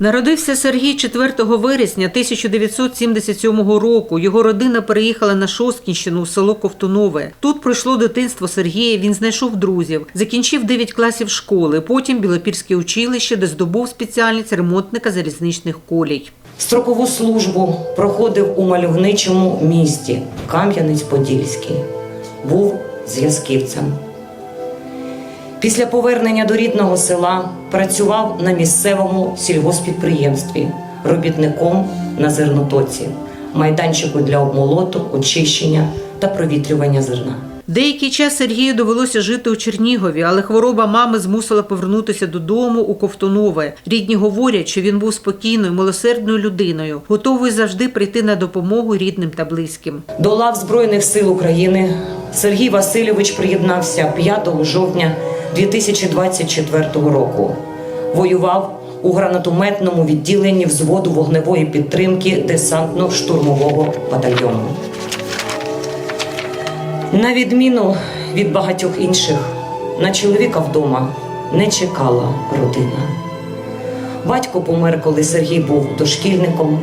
Народився Сергій 4 вересня 1977 року. Його родина переїхала на Шосткінщину в село Ковтунове. Тут пройшло дитинство Сергія. Він знайшов друзів, закінчив 9 класів школи. Потім Білопільське училище, де здобув спеціальність ремонтника залізничних колій. Строкову службу проходив у мальовничому місті Кам'янець-Подільський. Був зв'язківцем. Після повернення до рідного села працював на місцевому сільгоспідприємстві, робітником на зернотоці, майданчику для обмолоту, очищення та провітрювання зерна. Деякий час Сергію довелося жити у Чернігові, але хвороба мами змусила повернутися додому у Ковтунове. Рідні говорять, що він був спокійною, милосердною людиною, готовий завжди прийти на допомогу рідним та близьким. До лав Збройних сил України Сергій Васильович приєднався 5 жовтня 2024 року. Воював у гранатометному відділенні взводу вогневої підтримки десантно-штурмового батальйону. На відміну від багатьох інших, на чоловіка вдома не чекала родина. Батько помер, коли Сергій був дошкільником,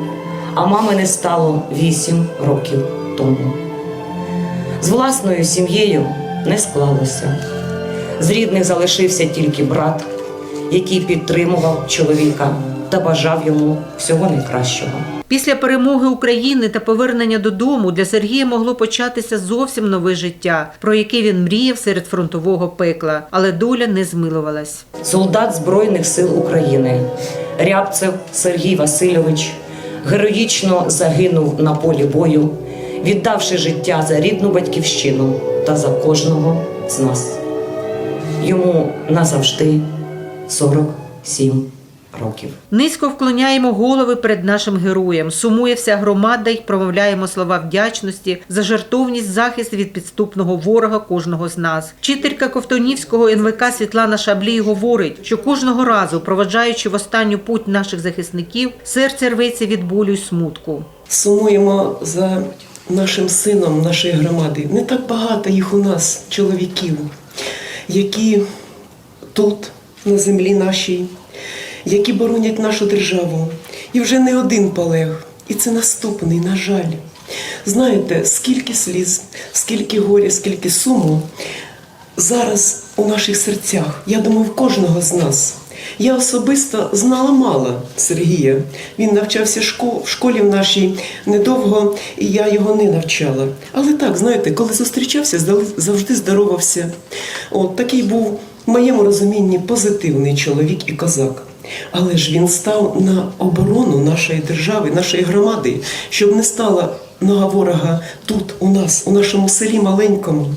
а мами не стало 8 років тому. З власною сім'єю не склалося. З рідних залишився тільки брат, який підтримував чоловіка та бажав йому всього найкращого. Після перемоги України та повернення додому для Сергія могло початися зовсім нове життя, про яке він мріяв серед фронтового пекла, але доля не змилувалась. солдат Збройних сил України Рябцев Сергій Васильович героїчно загинув на полі бою, віддавши життя за рідну батьківщину та за кожного з нас. Йому назавжди 47 років. Низько вклоняємо голови перед нашим героєм. Сумує вся громада й промовляємо слова вдячності за жертовність захист від підступного ворога кожного з нас. Вчителька Ковтонівського НВК Світлана Шаблій говорить, що кожного разу, проваджаючи в останню путь наших захисників, серце рветься від болю й смутку. Сумуємо за нашим сином нашої громади. Не так багато їх у нас, чоловіків, які тут, на землі нашій, які боронять нашу державу. І вже не один полег. І це наступний, на жаль. Знаєте, скільки сліз, скільки горя, скільки суму зараз у наших серцях. Я думаю, в кожного з нас. Я особисто знала мало Сергія. Він навчався в школі в нашій недовго, і я його не навчала. Але так, знаєте, коли зустрічався, завжди здоровався. От такий був в моєму розумінні позитивний чоловік і козак. Але ж він став на оборону нашої держави, нашої громади, щоб не стала нога ворога тут, у нас, у нашому селі маленькому.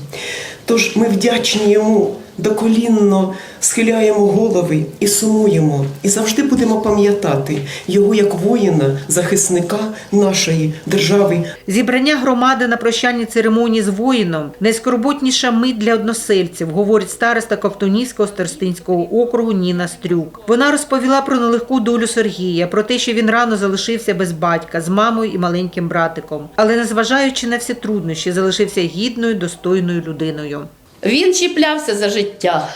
Тож ми вдячні йому доколінно схиляємо голови і сумуємо, і завжди будемо пам'ятати його як воїна, захисника нашої держави, Зібрання громади на прощальній церемонії з воїном найскорботніша мить для односельців, говорить староста Ковтунівського старостинського округу Ніна Стрюк. Вона розповіла про нелегку долю Сергія, про те, що він рано залишився без батька, з мамою і маленьким братиком. Але незважаючи на всі труднощі, залишився гідною, достойною людиною. Він чіплявся за життя,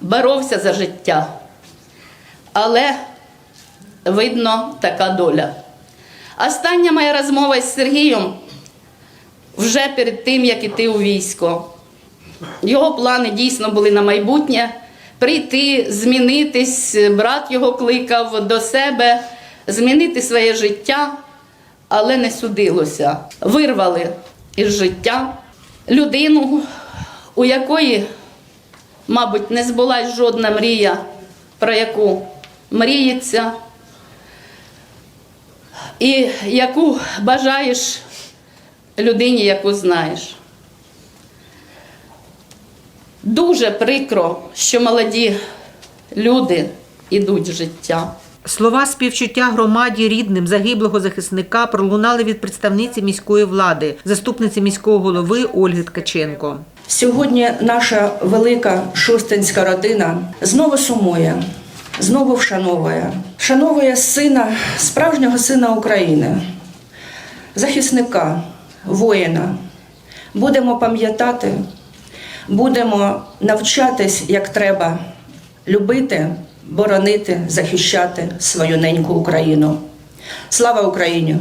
боровся за життя. Але видно така доля. Остання моя розмова з Сергієм вже перед тим, як іти у військо. Його плани дійсно були на майбутнє прийти, змінитись. Брат його кликав до себе, змінити своє життя, але не судилося. Вирвали із життя людину, у якої, мабуть, не збулась жодна мрія, про яку мріється, і яку бажаєш людині, яку знаєш. Дуже прикро, що молоді люди йдуть в життя. Слова співчуття громаді рідним загиблого захисника пролунали від представниці міської влади, заступниці міського голови Ольги Ткаченко. Сьогодні наша велика шостинська родина знову сумує, знову вшановує. Вшановує сина, справжнього сина України, захисника, воїна. Будемо пам'ятати, будемо навчатись, як треба любити боронити, захищати свою неньку Україну. Слава Україні!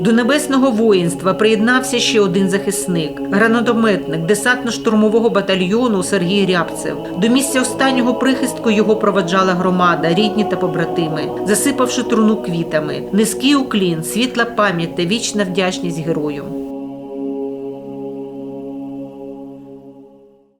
До небесного воїнства приєднався ще один захисник, гранатометник десантно-штурмового батальйону Сергій Рябцев. До місця останнього прихистку його проведжала громада, рідні та побратими, засипавши труну квітами. Низький уклін, світла пам'ять та вічна вдячність герою.